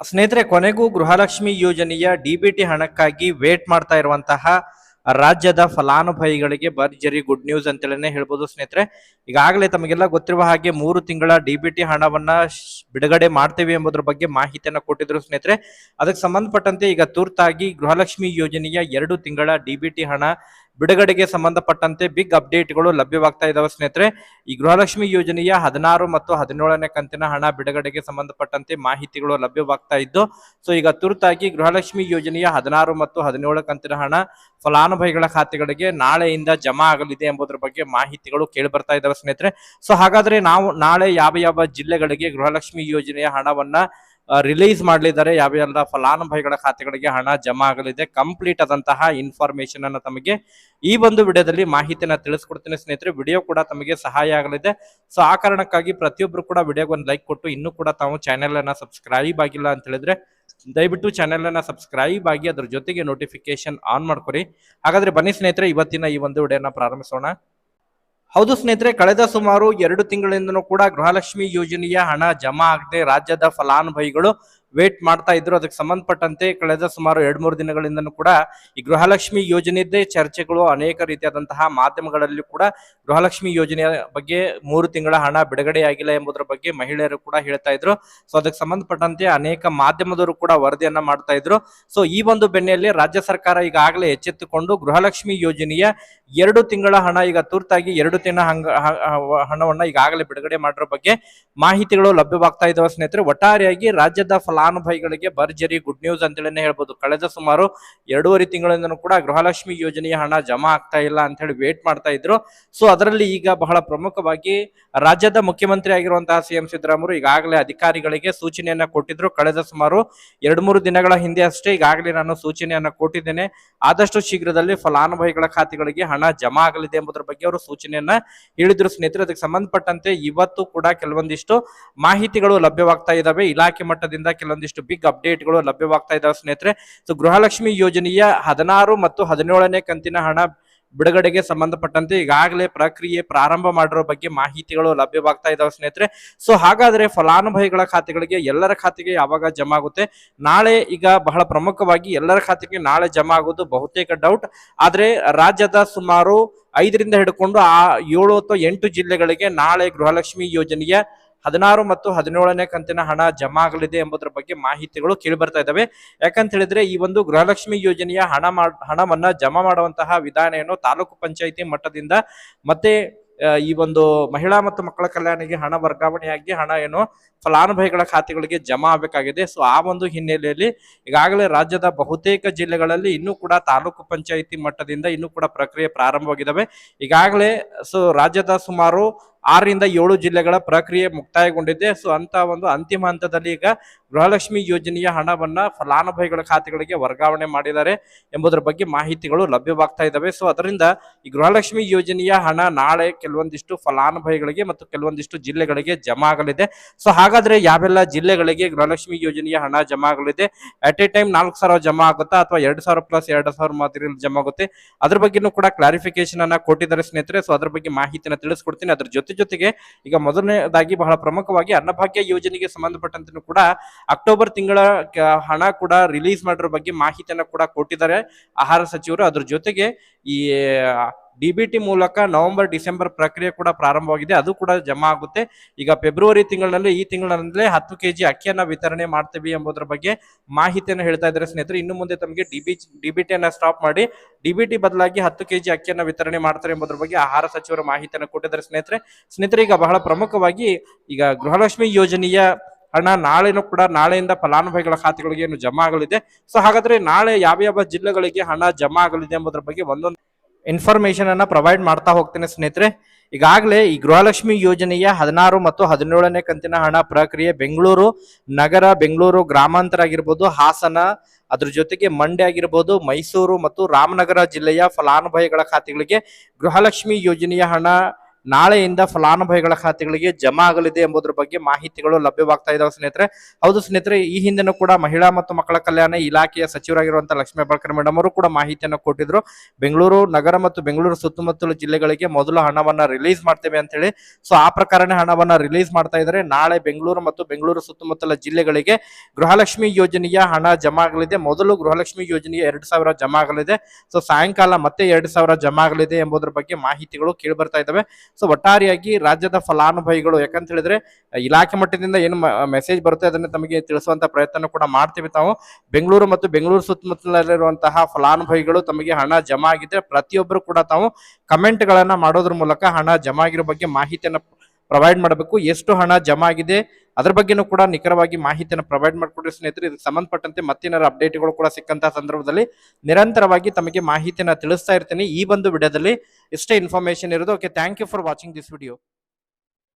ಸ್ನೇಹಿತರೆ, ಕೊನೆಗೂ ಗೃಹಲಕ್ಷ್ಮಿ ಯೋಜನೆಯ ಡಿಬಿಟಿ ಹಣಕ್ಕಾಗಿ ವೇಟ್ ಮಾಡ್ತಾ ಇರುವಂತಹ ರಾಜ್ಯದ ಫಲಾನುಭವಿಗಳಿಗೆ ಭರ್ಜರಿ ಗುಡ್ ನ್ಯೂಸ್ ಅಂತೇಳಿನೇ ಹೇಳ್ಬೋದು ಸ್ನೇಹಿತರೆ. ಈಗಾಗಲೇ ತಮಗೆಲ್ಲ ಗೊತ್ತಿರುವ ಹಾಗೆ ಮೂರು ತಿಂಗಳ ಡಿಬಿಟಿ ಹಣವನ್ನ ಬಿಡುಗಡೆ ಮಾಡ್ತೇವೆ ಎಂಬುದರ ಬಗ್ಗೆ ಮಾಹಿತಿಯನ್ನು ಕೊಟ್ಟಿದ್ರು ಸ್ನೇಹಿತರೆ. ಅದಕ್ಕೆ ಸಂಬಂಧಪಟ್ಟಂತೆ ಈಗ ತುರ್ತಾಗಿ ಗೃಹಲಕ್ಷ್ಮಿ ಯೋಜನೆಯ ಎರಡು ತಿಂಗಳ ಡಿಬಿಟಿ ಹಣ ಬಿಡುಗಡೆಗೆ ಸಂಬಂಧಪಟ್ಟಂತೆ ಬಿಗ್ ಅಪ್ಡೇಟ್ಗಳು ಲಭ್ಯವಾಗ್ತಾ ಇದಾವೆ ಸ್ನೇಹಿತರೆ. ಈ ಗೃಹಲಕ್ಷ್ಮಿ ಯೋಜನೆಯ ಹದಿನಾರು ಮತ್ತು ಹದಿನೇಳನೇ ಕಂತಿನ ಹಣ ಬಿಡುಗಡೆಗೆ ಸಂಬಂಧಪಟ್ಟಂತೆ ಮಾಹಿತಿಗಳು ಲಭ್ಯವಾಗ್ತಾ ಇದ್ದು, ಸೊ ಈಗ ತುರ್ತಾಗಿ ಗೃಹಲಕ್ಷ್ಮಿ ಯೋಜನೆಯ ಹದಿನಾರು ಮತ್ತು ಹದಿನೇಳು ಕಂತಿನ ಹಣ ಫಲಾನುಭವಿಗಳ ಖಾತೆಗಳಿಗೆ ನಾಳೆಯಿಂದ ಜಮಾ ಆಗಲಿದೆ ಎಂಬುದರ ಬಗ್ಗೆ ಮಾಹಿತಿಗಳು ಕೇಳಿ ಬರ್ತಾ ಇದಾವೆ ಸ್ನೇಹಿತರೆ. ಸೊ ಹಾಗಾದ್ರೆ ನಾವು ನಾಳೆ ಯಾವ ಯಾವ ಜಿಲ್ಲೆಗಳಿಗೆ ಗೃಹಲಕ್ಷ್ಮಿ ಯೋಜನೆಯ ಹಣವನ್ನ ರಿಲೀಸ್ ಮಾಡಲಿದ್ದಾರೆ. ಯಾವ ಎಲ್ಲ ಫಲಾನುಭವಿಗಳ ಖಾತೆಗಳಿಗೆ ಹಣ ಜಮಾ ಆಗಲಿದೆ. ಕಂಪ್ಲೀಟ್ ಆದಂತಹ ಇನ್ಫಾರ್ಮೇಶನ್ ಅನ್ನು ತಮಗೆ ಈ ಒಂದು ವಿಡಿಯೋದಲ್ಲಿ ಮಾಹಿತಿನ ತಿಳಿಸ್ಕೊಡ್ತೀನಿ ಸ್ನೇಹಿತರೆ. ವಿಡಿಯೋ ಕೂಡ ತಮಗೆ ಸಹಾಯ ಆಗಲಿದೆ. ಸೊ ಆ ಕಾರಣಕ್ಕಾಗಿ ಪ್ರತಿಯೊಬ್ಬರು ಕೂಡ ವಿಡಿಯೋಗೆ ಒಂದು ಲೈಕ್ ಕೊಟ್ಟು ಇನ್ನೂ ಕೂಡ ತಾವು ಚಾನೆಲ್ ಅನ್ನ ಸಬ್ಸ್ಕ್ರೈಬ್ ಆಗಿಲ್ಲ ಅಂತ ಹೇಳಿದ್ರೆ, ದಯವಿಟ್ಟು ಚಾನೆಲ್ ಅನ್ನ ಸಬ್ಸ್ಕ್ರೈಬ್ ಆಗಿ ಅದ್ರ ಜೊತೆಗೆ ನೋಟಿಫಿಕೇಶನ್ ಆನ್ ಮಾಡ್ಕೊರಿ. ಹಾಗಾದ್ರೆ ಬನ್ನಿ ಸ್ನೇಹಿತರೆ, ಇವತ್ತಿನ ಈ ಒಂದು ವಿಡಿಯೋನ ಪ್ರಾರಂಭಿಸೋಣ. ಹೌದು ಸ್ನೇಹಿತರೆ ಕಳೆದ ಸುಮಾರು ಎರಡು ತಿಂಗಳಿಂದನೂ ಕೂಡ ಗೃಹಲಕ್ಷ್ಮಿ ಯೋಜನೆಯ ಹಣ ಜಮಾ ಆಗದೆ ರಾಜ್ಯದ ಫಲಾನುಭವಿಗಳು ವೇಟ್ ಮಾಡ್ತಾ ಇದ್ರು. ಅದಕ್ಕೆ ಸಂಬಂಧಪಟ್ಟಂತೆ ಕಳೆದ ಸುಮಾರು ಎರಡ್ ಮೂರು ದಿನಗಳಿಂದನೂ ಕೂಡ ಈ ಗೃಹಲಕ್ಷ್ಮಿ ಯೋಜನೆಯದ್ದೇ ಚರ್ಚೆಗಳು ಅನೇಕ ರೀತಿಯಾದಂತಹ ಮಾಧ್ಯಮಗಳಲ್ಲಿ ಕೂಡ ಗೃಹಲಕ್ಷ್ಮಿ ಯೋಜನೆಯ ಬಗ್ಗೆ ಮೂರು ತಿಂಗಳ ಹಣ ಬಿಡುಗಡೆಯಾಗಿಲ್ಲ ಎಂಬುದರ ಬಗ್ಗೆ ಮಹಿಳೆಯರು ಕೂಡ ಹೇಳ್ತಾ ಇದ್ರು. ಸೊ ಅದಕ್ಕೆ ಸಂಬಂಧಪಟ್ಟಂತೆ ಅನೇಕ ಮಾಧ್ಯಮದವರು ಕೂಡ ವರದಿಯನ್ನ ಮಾಡ್ತಾ ಇದ್ರು. ಸೊ ಈ ಒಂದು ಬೆನ್ನೆಯಲ್ಲಿ ರಾಜ್ಯ ಸರ್ಕಾರ ಈಗಾಗಲೇ ಎಚ್ಚೆತ್ತುಕೊಂಡು ಗೃಹಲಕ್ಷ್ಮಿ ಯೋಜನೆಯ ಎರಡು ತಿಂಗಳ ಹಣ ಈಗ ತುರ್ತಾಗಿ ಎರಡು ತಿಂಗಳ ಹಂಗ ಹಣವನ್ನ ಈಗಾಗಲೇ ಬಿಡುಗಡೆ ಮಾಡಿರೋ ಬಗ್ಗೆ ಮಾಹಿತಿಗಳು ಲಭ್ಯವಾಗ್ತಾ ಇದಾವೆ ಸ್ನೇಹಿತರೆ. ಒಟ್ಟಾರೆಯಾಗಿ ರಾಜ್ಯದ ಫಲಾನುಭವಿಗಳಿಗೆ ಭರ್ಜರಿ ಗುಡ್ ನ್ಯೂಸ್ ಅಂತೇಳಿ ಹೇಳ್ಬೋದು. ಕಳೆದ ಸುಮಾರು ಎರಡೂವರೆ ತಿಂಗಳಿಂದನೂ ಕೂಡ ಗೃಹಲಕ್ಷ್ಮಿ ಯೋಜನೆಯ ಹಣ ಜಮಾ ಆಗ್ತಾ ಇಲ್ಲ ಅಂತ ಹೇಳಿ ವೇಟ್ ಮಾಡ್ತಾ ಇದ್ರು. ಸೊ ಅದರಲ್ಲಿ ಈಗ ಬಹಳ ಪ್ರಮುಖವಾಗಿ ರಾಜ್ಯದ ಮುಖ್ಯಮಂತ್ರಿ ಆಗಿರುವಂತಹ ಸಿಎಂ ಸಿದ್ದರಾಮಯ್ಯ ಈಗಾಗಲೇ ಅಧಿಕಾರಿಗಳಿಗೆ ಸೂಚನೆಯನ್ನ ಕೊಟ್ಟಿದ್ರು. ಕಳೆದ ಸುಮಾರು ಎರಡು ಮೂರು ದಿನಗಳ ಹಿಂದೆ ಅಷ್ಟೇ ಈಗಾಗಲೇ ನಾನು ಸೂಚನೆಯನ್ನ ಕೊಟ್ಟಿದ್ದೇನೆ. ಆದಷ್ಟು ಶೀಘ್ರದಲ್ಲಿ ಫಲಾನುಭವಿಗಳ ಖಾತೆಗಳಿಗೆ ಹಣ ಜಮಾ ಆಗಲಿದೆ ಎಂಬುದರ ಬಗ್ಗೆ ಅವರು ಸೂಚನೆಯನ್ನ ಹೇಳಿದ್ರು. ಸ್ನೇಹಿತರೆ, ಅದಕ್ಕೆ ಸಂಬಂಧಪಟ್ಟಂತೆ ಇವತ್ತು ಕೂಡ ಕೆಲವೊಂದಿಷ್ಟು ಮಾಹಿತಿಗಳು ಲಭ್ಯವಾಗ್ತಾ ಇದಾವೆ. ಇಲಾಖೆ ಮಟ್ಟದಿಂದ ಕೆಲವೊಂದಿಷ್ಟು ಬಿಗ್ ಅಪ್ಡೇಟ್ಗಳು ಲಭ್ಯವಾಗ್ತಾ ಇದಾವೆ ಸ್ನೇಹಿತರೆ. ಸೊ ಗೃಹಲಕ್ಷ್ಮಿ ಯೋಜನೆಯ ಹದಿನಾರು ಮತ್ತು ಹದಿನೇಳನೇ ಕಂತಿನ ಹಣ ಬಿಡುಗಡೆಗೆ ಸಂಬಂಧಪಟ್ಟಂತೆ ಈಗಾಗಲೇ ಪ್ರಕ್ರಿಯೆ ಪ್ರಾರಂಭ ಮಾಡಿರೋ ಬಗ್ಗೆ ಮಾಹಿತಿಗಳು ಲಭ್ಯವಾಗ್ತಾ ಇದಾವೆ ಸ್ನೇಹಿತರೆ. ಸೊ ಹಾಗಾದ್ರೆ ಫಲಾನುಭವಿಗಳ ಖಾತೆಗಳಿಗೆ ಎಲ್ಲರ ಖಾತೆಗೆ ಯಾವಾಗ ಜಮಾ ಆಗುತ್ತೆ? ನಾಳೆ ಈಗ ಬಹಳ ಪ್ರಮುಖವಾಗಿ ಎಲ್ಲರ ಖಾತೆಗೆ ನಾಳೆ ಜಮಾ ಆಗೋದು ಬಹುತೇಕ ಡೌಟ್ ಆದ್ರೆ ರಾಜ್ಯದ ಸುಮಾರು ಐದರಿಂದ ಹಿಡ್ಕೊಂಡು ಆ ಏಳು ಅಥವಾ ಎಂಟು ಜಿಲ್ಲೆಗಳಿಗೆ ನಾಳೆ ಗೃಹಲಕ್ಷ್ಮಿ ಯೋಜನೆಯ ಹದಿನಾರು ಮತ್ತು ಹದಿನೇಳನೇ ಕಂತಿನ ಹಣ ಜಮಾ ಆಗಲಿದೆ ಎಂಬುದರ ಬಗ್ಗೆ ಮಾಹಿತಿಗಳು ಕೇಳಿ ಬರ್ತಾ ಇದ್ದಾವೆ. ಯಾಕಂತ ಹೇಳಿದ್ರೆ ಈ ಒಂದು ಗೃಹಲಕ್ಷ್ಮಿ ಯೋಜನೆಯ ಹಣ ಹಣವನ್ನು ಜಮಾ ಮಾಡುವಂತಹ ವಿಧಾನ ಏನು ತಾಲೂಕು ಪಂಚಾಯಿತಿ ಮಟ್ಟದಿಂದ ಮತ್ತೆ ಈ ಒಂದು ಮಹಿಳಾ ಮತ್ತು ಮಕ್ಕಳ ಕಲ್ಯಾಣಿಗೆ ಹಣ ವರ್ಗಾವಣೆಯಾಗಿ ಹಣ ಏನು ಫಲಾನುಭವಿಗಳ ಖಾತೆಗಳಿಗೆ ಜಮಾ ಆಗಬೇಕಾಗಿದೆ. ಸೊ, ಆ ಒಂದು ಹಿನ್ನೆಲೆಯಲ್ಲಿ ಈಗಾಗಲೇ ರಾಜ್ಯದ ಬಹುತೇಕ ಜಿಲ್ಲೆಗಳಲ್ಲಿ ಇನ್ನೂ ಕೂಡ ತಾಲೂಕು ಪಂಚಾಯಿತಿ ಮಟ್ಟದಿಂದ ಇನ್ನೂ ಕೂಡ ಪ್ರಕ್ರಿಯೆ ಪ್ರಾರಂಭವಾಗಿದ್ದಾವೆ. ಈಗಾಗಲೇ, ಸೊ, ರಾಜ್ಯದ ಸುಮಾರು ಆರರಿಂದ ಏಳು ಜಿಲ್ಲೆಗಳ ಪ್ರಕ್ರಿಯೆ ಮುಕ್ತಾಯಗೊಂಡಿದೆ. ಸೊ ಅಂತ ಒಂದು ಅಂತಿಮ ಹಂತದಲ್ಲಿ ಈಗ ಗೃಹಲಕ್ಷ್ಮಿ ಯೋಜನೆಯ ಹಣವನ್ನ ಫಲಾನುಭವಿಗಳ ಖಾತೆಗಳಿಗೆ ವರ್ಗಾವಣೆ ಮಾಡಿದ್ದಾರೆ ಎಂಬುದರ ಬಗ್ಗೆ ಮಾಹಿತಿಗಳು ಲಭ್ಯವಾಗ್ತಾ ಇದ್ದಾವೆ. ಸೊ ಅದರಿಂದ ಈ ಗೃಹಲಕ್ಷ್ಮಿ ಯೋಜನೆಯ ಹಣ ನಾಳೆ ಕೆಲವೊಂದಿಷ್ಟು ಫಲಾನುಭವಿಗಳಿಗೆ ಮತ್ತು ಕೆಲವೊಂದಿಷ್ಟು ಜಿಲ್ಲೆಗಳಿಗೆ ಜಮಾ ಆಗಲಿದೆ. ಸೊ ಹಾಗಾದ್ರೆ ಯಾವೆಲ್ಲ ಜಿಲ್ಲೆಗಳಿಗೆ ಗೃಹಲಕ್ಷ್ಮಿ ಯೋಜನೆಯ ಹಣ ಜಮಾ ಆಗಲಿದೆ? ಅಟ್ ಎ ಟೈಮ್ ನಾಲ್ಕು ಸಾವಿರ ಜಮಾ ಆಗುತ್ತಾ ಅಥವಾ ಎರಡು ಸಾವಿರ ಪ್ಲಸ್ ಎರಡು ಸಾವಿರ ಮಾದರಿ ಜಮಾ ಆಗುತ್ತೆ? ಅದ್ರ ಬಗ್ಗೆನೂ ಕೂಡ ಕ್ಲಾರಿಫಿಕೇಶನ್ ಅನ್ನ ಕೊಟ್ಟಿದ್ದಾರೆ ಸ್ನೇಹಿತರೆ. ಸೊ ಅದ್ರ ಬಗ್ಗೆ ಮಾಹಿತಿನ ತಿಳಿಸ್ಕೊಡ್ತೀನಿ. ಅದ್ರ ಜೊತೆ ಜೊತೆಗೆ ಈಗ ಮೊದಲನೇದಾಗಿ ಬಹಳ ಪ್ರಮುಖವಾಗಿ ಅನ್ನಭಾಗ್ಯ ಯೋಜನೆಗೆ ಸಂಬಂಧಪಟ್ಟಂತೆ ಕೂಡ ಅಕ್ಟೋಬರ್ ತಿಂಗಳ ಹಣ ಕೂಡ ರಿಲೀಸ್ ಮಾಡಿರೋ ಬಗ್ಗೆ ಮಾಹಿತಿಯನ್ನ ಕೂಡ ಕೊಟ್ಟಿದ್ದಾರೆ. ಆಹಾರ ಸಚಿವರು ಅದ್ರ ಜೊತೆಗೆ ಈ ಡಿಬಿಟಿ ಮೂಲಕ ನವೆಂಬರ್, ಡಿಸೆಂಬರ್ ಪ್ರಕ್ರಿಯೆ ಕೂಡ ಪ್ರಾರಂಭವಾಗಿದೆ. ಅದು ಕೂಡ ಜಮಾ ಆಗುತ್ತೆ. ಈಗ ಫೆಬ್ರವರಿ ತಿಂಗಳಲ್ಲಿ, ಈ ತಿಂಗಳಿನಲ್ಲೇ ಹತ್ತು ಕೆಜಿ ಅಕ್ಕಿಯನ್ನ ವಿತರಣೆ ಮಾಡ್ತೀವಿ ಎಂಬುದರ ಬಗ್ಗೆ ಮಾಹಿತಿಯನ್ನು ಹೇಳ್ತಾ ಇದ್ದಾರೆ ಸ್ನೇಹಿತರೆ. ಇನ್ನು ಮುಂದೆ ತಮಗೆ ಡಿಬಿ ಡಿಬಿಟಿಯನ್ನ ಸ್ಟಾಪ್ ಮಾಡಿ ಡಿಬಿಟಿ ಬದಲಾಗಿ ಹತ್ತು ಕೆಜಿ ಅಕ್ಕಿಯನ್ನ ವಿತರಣೆ ಮಾಡ್ತಾರೆ ಎಂಬುದರ ಬಗ್ಗೆ ಆಹಾರ ಸಚಿವರು ಮಾಹಿತಿಯನ್ನು ಕೊಟ್ಟಿದ್ದಾರೆ ಸ್ನೇಹಿತರೆ. ಸ್ನೇಹಿತರೆ, ಈಗ ಬಹಳ ಪ್ರಮುಖವಾಗಿ ಈಗ ಗೃಹಲಕ್ಷ್ಮಿ ಯೋಜನೆಯ ಹಣ ನಾಳೆನೂ ಕೂಡ ನಾಳೆಯಿಂದ ಫಲಾನುಭವಿಗಳ ಖಾತೆಗಳಿಗೆ ಏನು ಜಮಾ ಆಗಲಿದೆ. ಸೊ ಹಾಗಾದ್ರೆ ನಾಳೆ ಯಾವ ಯಾವ ಜಿಲ್ಲೆಗಳಿಗೆ ಹಣ ಜಮಾ ಆಗಲಿದೆ ಎಂಬುದರ ಬಗ್ಗೆ ಒಂದೊಂದು ಇನ್ಫಾರ್ಮೇಶನ್ ಅನ್ನ ಪ್ರೊವೈಡ್ ಮಾಡ್ತಾ ಹೋಗ್ತೇನೆ ಸ್ನೇಹಿತರೆ. ಈಗಾಗಲೇ ಈ ಗೃಹಲಕ್ಷ್ಮಿ ಯೋಜನೆಯ ಹದಿನಾರು ಮತ್ತು ಹದಿನೇಳನೇ ಕಂತಿನ ಹಣ ಪ್ರಕ್ರಿಯೆ ಬೆಂಗಳೂರು ನಗರ, ಬೆಂಗಳೂರು ಗ್ರಾಮಾಂತರ ಆಗಿರ್ಬೋದು, ಹಾಸನ, ಅದ್ರ ಜೊತೆಗೆ ಮಂಡ್ಯ ಆಗಿರ್ಬೋದು, ಮೈಸೂರು ಮತ್ತು ರಾಮನಗರ ಜಿಲ್ಲೆಯ ಫಲಾನುಭವಿಗಳ ಖಾತೆಗಳಿಗೆ ಗೃಹಲಕ್ಷ್ಮಿ ಯೋಜನೆಯ ಹಣ ನಾಳೆಯಿಂದ ಫಲಾನುಭವಿಗಳ ಖಾತೆಗಳಿಗೆ ಜಮಾ ಆಗಲಿದೆ ಎಂಬುದರ ಬಗ್ಗೆ ಮಾಹಿತಿಗಳು ಲಭ್ಯವಾಗ್ತಾ ಇದಾವೆ ಸ್ನೇಹಿತರೆ. ಹೌದು ಸ್ನೇಹಿತರೆ, ಈ ಹಿಂದೆನೂ ಕೂಡ ಮಹಿಳಾ ಮತ್ತು ಮಕ್ಕಳ ಕಲ್ಯಾಣ ಇಲಾಖೆಯ ಸಚಿವರಾಗಿರುವಂತಹ ಲಕ್ಷ್ಮೀ ಹೆಬ್ಬಾಳ್ಕರ್ ಮೇಡಮ್ ಅವರು ಕೂಡ ಮಾಹಿತಿಯನ್ನು ಕೊಟ್ಟಿದ್ರು. ಬೆಂಗಳೂರು, ನಗರ ಮತ್ತು ಬೆಂಗಳೂರು ಸುತ್ತಮುತ್ತಲ ಜಿಲ್ಲೆಗಳಿಗೆ ಮೊದಲು ಹಣವನ್ನ ರಿಲೀಸ್ ಮಾಡ್ತೇವೆ ಅಂತ ಹೇಳಿ ಸೊ ಆ ಪ್ರಕಾರನೇ ಹಣವನ್ನ ರಿಲೀಸ್ ಮಾಡ್ತಾ ಇದ್ದಾರೆ ನಾಳೆ ಬೆಂಗಳೂರು ಮತ್ತು ಬೆಂಗಳೂರು ಸುತ್ತಮುತ್ತಲ ಜಿಲ್ಲೆಗಳಿಗೆ ಗೃಹಲಕ್ಷ್ಮಿ ಯೋಜನೆಯ ಹಣ ಜಮಾ ಆಗಲಿದೆ. ಮೊದಲು ಗೃಹಲಕ್ಷ್ಮಿ ಯೋಜನೆಗೆ ಎರಡು ಸಾವಿರ ಜಮಾ ಆಗಲಿದೆ. ಸೊ ಸಾಯಂಕಾಲ ಮತ್ತೆ ಎರಡು ಸಾವಿರ ಜಮಾ ಆಗಲಿದೆ ಎಂಬುದರ ಬಗ್ಗೆ ಮಾಹಿತಿಗಳು ಕೇಳಿ ಬರ್ತಾ ಇದಾವೆ. ಸೊ ಒಟ್ಟಾರೆಯಾಗಿ ರಾಜ್ಯದ ಫಲಾನುಭವಿಗಳು, ಯಾಕಂತ ಹೇಳಿದ್ರೆ, ಇಲಾಖೆ ಮಟ್ಟದಿಂದ ಏನು ಮೆಸೇಜ್ ಬರುತ್ತೆ ಅದನ್ನ ತಮಗೆ ತಿಳಿಸುವಂತ ಪ್ರಯತ್ನ ಕೂಡ ಮಾಡ್ತೀವಿ ತಾವು. ಬೆಂಗಳೂರು ಮತ್ತು ಬೆಂಗಳೂರು ಸುತ್ತಮುತ್ತಲಿರುವಂತಹ ಫಲಾನುಭವಿಗಳು ತಮಗೆ ಹಣ ಜಮಾ ಆಗಿದ್ರೆ ಪ್ರತಿಯೊಬ್ಬರು ಕೂಡ ತಾವು ಕಮೆಂಟ್ ಗಳನ್ನ ಮಾಡೋದ್ರ ಮೂಲಕ ಹಣ ಜಮಾ ಆಗಿರೋ ಬಗ್ಗೆ ಮಾಹಿತಿಯನ್ನ ಪ್ರೊವೈಡ್ ಮಾಡಬೇಕು, ಎಷ್ಟು ಹಣ ಜಮಾ ಆಗಿದೆ, ಅದ್ರ ಬಗ್ಗೆನೂ ಕೂಡ ನಿಖರವಾಗಿ ಮಾಹಿತಿಯನ್ನು ಪ್ರೊವೈಡ್ ಮಾಡಿಕೊಡ್ರಿ ಸ್ನೇಹಿತರೆ. ಇದಕ್ಕೆ ಸಂಬಂಧಪಟ್ಟಂತೆ ಮತ್ತೇನಾರು ಅಪ್ಡೇಟ್ಗಳು ಕೂಡ ಸಿಕ್ಕಂತಹ ಸಂದರ್ಭದಲ್ಲಿ ನಿರಂತರವಾಗಿ ತಮಗೆ ಮಾಹಿತಿಯನ್ನು ತಿಳಿಸ್ತಾ ಇರ್ತೀನಿ. ಈ ಒಂದು ವಿಡಿಯೋದಲ್ಲಿ ಇಷ್ಟೇ ಇನ್ಫಾರ್ಮೇಶನ್ ಇರೋದು okay thank you for watching this video